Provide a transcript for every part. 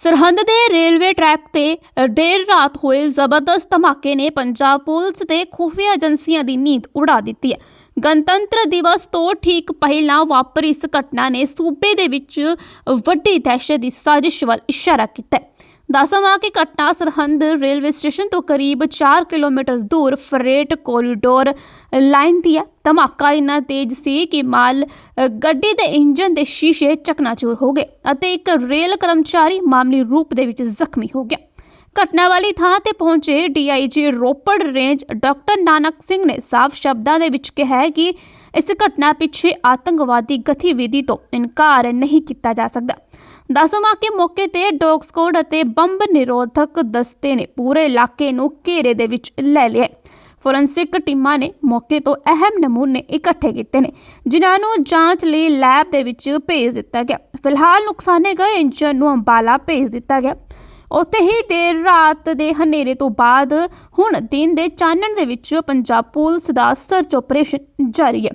ਸਰਹੰਦ ਦੇ railway track ਤੇ ਦੇਰ ਰਾਤ ਹੋਏ ਜ਼ਬਰਦਸਤ ਧਮਾਕੇ ਨੇ ਪੰਜਾਬ ਪੁਲਿਸ ਤੇ ਖੁਫੀਆ ਏਜੰਸੀਆਂ ਦੀ ਨੀਂਦ ਉਡਾ ਦਿੱਤੀ ਹੈ। ਗਣਤੰਤਰ ਦਿਵਸ ਤੋਂ ਠੀਕ ਪਹਿਲਾਂ ਵਾਪਰੀ ਇਸ ਘਟਨਾ ਨੇ ਸੂਬੇ ਦੇ ਵਿੱਚ ਵੱਡੀ ਦਹਿਸ਼ਤ ਦੀ ਸਾਜ਼ਿਸ਼ ਵੱਲ ਇਸ਼ਾਰਾ ਕੀਤਾ ਹੈ। ਦੱਸਵਾਂ ਕਿ ਘਟਨਾ ਸਰਹੰਦ ਰੇਲਵੇ ਸਟੇਸ਼ਨ ਤੋਂ ਕਰੀਬ 4 ਕਿਲੋਮੀਟਰ ਦੂਰ ਫਰੇਟ ਕੋਰੀਡੋਰ ਲਾਈਨ ਦੀ ਹੈ। ਧਮਾਕਾ ਇੰਨਾ ਤੇਜ਼ ਸੀ ਕਿ ਮਾਲ ਗੱਡੀ ਦੇ ਇੰਜਨ ਦੇ ਸ਼ੀਸ਼ੇ ਚਕਨਾਚੂਰ ਹੋ ਗਏ ਅਤੇ ਇੱਕ ਰੇਲ ਕਰਮਚਾਰੀ ਮਾਮਲੀ ਰੂਪ ਦੇ ਵਿੱਚ ਜ਼ਖਮੀ ਹੋ ਗਿਆ। ਘਟਨਾ ਵਾਲੀ ਥਾਂ ਤੇ ਪਹੁੰਚੇ DIG Ropar range doctor Nanak Singh ਨੇ ਸਾਫ਼ ਸ਼ਬਦਾਂ ਦੇ ਵਿੱਚ ਕਿਹਾ ਕਿ ਇਸ ਘਟਨਾ ਪਿੱਛੇ ਆਤੰਕਵਾਦੀ ਗਤੀਵਿਧੀ ਤੋਂ ਇਨਕਾਰ ਨਹੀਂ ਕੀਤਾ ਜਾ ਸਕਦਾ। ਦਸਵਾਂ ਕਿ ਮੌਕੇ ਤੇ ਡੌਗ ਸਕੋਡ ਅਤੇ ਬੰਬ ਨਿਰੋਧਕ ਦਸਤੇ ਨੇ ਪੂਰੇ ਇਲਾਕੇ ਨੂੰ ਘੇਰੇ ਦੇ ਵਿੱਚ ਲੈ ਲਿਆ ਫੋਰੈਂਸਿਕ ਟੀਮਾਂ ਨੇ ਮੌਕੇ ਤੋਂ ਅਹਿਮ ਨਮੂਨੇ ਇਕੱਠੇ ਕੀਤੇ ਨੇ, ਜਿਨ੍ਹਾਂ ਨੂੰ ਜਾਂਚ ਲਈ ਲੈਬ ਦੇ ਵਿੱਚ ਭੇਜ ਦਿੱਤਾ ਗਿਆ। ਫਿਲਹਾਲ ਨੁਕਸਾਨੇ ਗਏ ਇੰਜਨ ਨੂੰ ਅੰਬਾਲਾ ਭੇਜ ਦਿੱਤਾ ਗਿਆ। ਉੱਥੇ ਹੀ ਦੇਰ ਰਾਤ ਦੇ ਹਨੇਰੇ ਤੋਂ ਬਾਅਦ ਹੁਣ ਦਿਨ ਦੇ ਚਾਨਣ ਦੇ ਵਿੱਚ ਪੰਜਾਬ ਪੁਲਿਸ ਦਾ ਸਰਚ ਆਪਰੇਸ਼ਨ ਜਾਰੀ ਹੈ।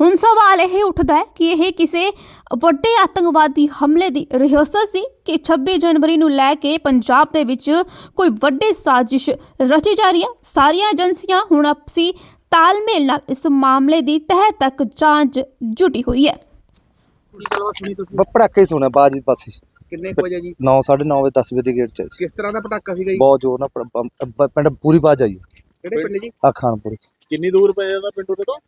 ਹੁਣ ਸਵਾਲ ਇਹ ਉੱਠਦਾ ਹੈ ਕਿ ਇਹ ਕਿਸੇ ਵੱਡੇ ਆਤੰਕਵਾਦੀ ਹਮਲੇ ਦੀ ਰਿਹਰਸਲ ਸੀ ਕਿ 26 ਜਨਵਰੀ ਨੂੰ ਲੈ ਕੇ ਪੰਜਾਬ ਦੇ ਵਿੱਚ ਕੋਈ ਵੱਡੀ ਸਾਜ਼ਿਸ਼ ਰਚੀ ਜਾ ਰਹੀ ਹੈ? ਸਾਰੀਆਂ ਏਜੰਸੀਆਂ ਹੁਣ ਆਪਸੀ ਤਾਲਮੇਲ ਨਾਲ ਇਸ ਮਾਮਲੇ ਦੀ ਤਹਿ ਤੱਕ ਜਾਂਚ ਜੁਟੀ ਹੋਈ ਹੈ। ਸੁਣੀ ਪਟਾਕੇ ਹੀ ਸੁਣਿਆ ਬਾਜ ਬਸ ਕਿੰਨੇ ਕੁ ਵਜੇ ਜੀ? 9 9:30 ਵਜੇ 10 ਵਜੇ ਦੀ ਗੇਟ ਚ ਕਿਸ ਤਰ੍ਹਾਂ ਦਾ ਪਟਾਕਾ ਸੀਗਾ ਜੀ? ਬਹੁਤ ਜ਼ੋਰ ਨਾਲ ਪਿੰਡ ਪੂਰੀ ਬਾਜ ਆਈ ਕਿਹੜੇ ਪਿੰਡ ਜੀ? ਆ ਖਾਨਪੁਰ। ਕਿੰਨੀ ਦੂਰ ਪੈ ਜਾਂਦਾ ਪਿੰਡੂ ਦੇ ਤੋਂ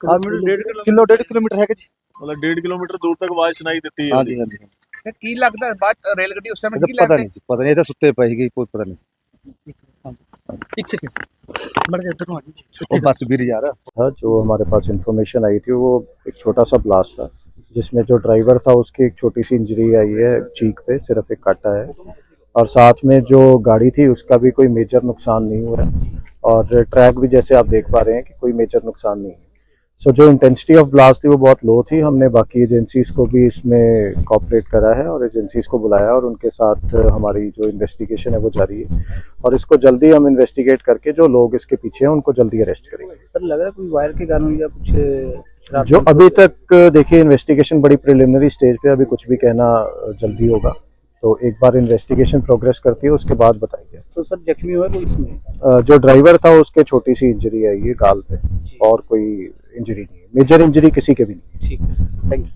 ਕਿਲੋਮੀਟਰ ਡੇਢ ਕਿਲੋਮੀਟਰ ਕਿਲੋ ਡੇਢ ਕਿਲੋਮੀਟਰ ਹੈ ਕਿ ਜੀ ਮਤਲਬ 1.5 ਕਿਲੋਮੀਟਰ ਦੂਰ ਤੱਕ ਆਵਾਜ਼ ਸੁਣਾਈ ਦਿੱਤੀ ਹੈ ਹਾਂਜੀ ਹਾਂਜੀ ਤੇ ਕੀ ਲੱਗਦਾ ਬਾਅਦ 'ਚ ਰੇਲ ਗੱਡੀ ਉਸ ਸਮੇਂ ਇਹਦਾ ਕੀ ਪਤਾ ਲੱਗਦਾ ਨਹੀਂ ਸੀ ਪਤਾ ਨਹੀਂ ਇਹ ਤਾਂ ਸੁੱਤੇ ਪਏ ਸੀਗੇ ਕੋਈ ਪਤਾ ਨਹੀਂ ਸੀ ਇੱਕ ਸੈਕਿੰਡ ਮੜ ਜਾ ਇੱਧਰ ਨੂੰ ਆ ਜੀ ਉਹ ਬਸ ਵੀਰ ਯਾਰ था जो हमारे पास इंफॉर्मेशन आई थी वो एक छोटा सा ब्लास्ट था जिसमें जो ड्राइवर था उसकी एक छोटी सी इंजरी आई है चीक पे सिर्फ एक काटा है और साथ में जो गाड़ी थी उसका भी कोई मेजर नुकसान नहीं हुआ है और ट्रैक भी जैसे आप देख पा रहे हैं कि कोई मेजर नुकसान नहीं है सो जो इंटेंसिटी ऑफ़ ब्लास्ट थी वो बहुत लो थी। हमने बाकी एजेंसीज को भी इसमें कॉपरेट करा है और एजेंसीज को बुलाया और उनके साथ हमारी जो इन्वेस्टिगेशन है वो जारी है। और इसको जल्दी हम इन्वेस्टिगेट करके जो लोग इसके पीछे हैं उनको जल्दी अरेस्ट करेंगे। सर लग रहा है कोई वायर के कारण या कुछ जो अभी तक देखिए इन्वेस्टिगेशन बड़ी प्रिलिमिनरी स्टेज पे अभी कुछ भी कहना जल्दी होगा। तो एक बार इन्वेस्टिगेशन प्रोग्रेस करती है उसके बाद बताएँगे। तो सर जख्मी हुआ कोई इसमें जो ड्राइवर था उसके छोटी सी इंजरी आई है गाल पे। और कोई इंजरी नहीं है मेजर इंजरी किसी के भी नहीं ठीक है थैंक यू